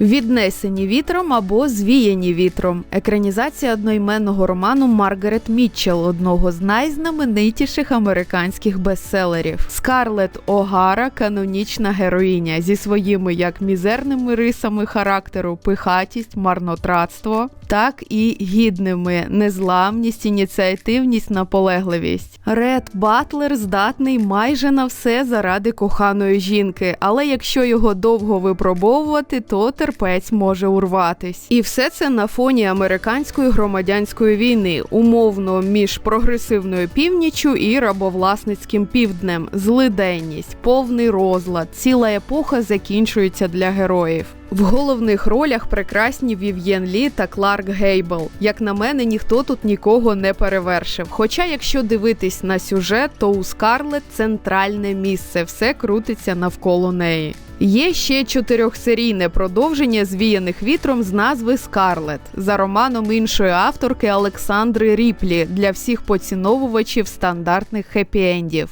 Віднесені вітром або звіяні вітром. Екранізація одноіменного роману Маргарет Мітчелл, одного з найзнаменитіших американських бестселерів. Скарлет Огара канонічна героїня зі своїми як мізерними рисами характеру, пихатість, марнотратство, так і гідними незламність, ініціативність, наполегливість. Ред Батлер здатний майже на все заради коханої жінки, але якщо його довго випробовувати, то терпець може урватись. І все це на фоні американської громадянської війни, умовно між прогресивною північчю і рабовласницьким півднем, злиденність, повний розлад, ціла епоха закінчується для героїв. В головних ролях прекрасні Вів'єн Лі та Кларк Гейбл. Як на мене, ніхто тут нікого не перевершив. Хоча, якщо дивитись на сюжет, то у Скарлет центральне місце, все крутиться навколо неї. Є ще чотирьохсерійне продовження звіяних вітром з назви Скарлет за романом іншої авторки Олександри Ріплі для всіх поціновувачів стандартних хеппі-ендів.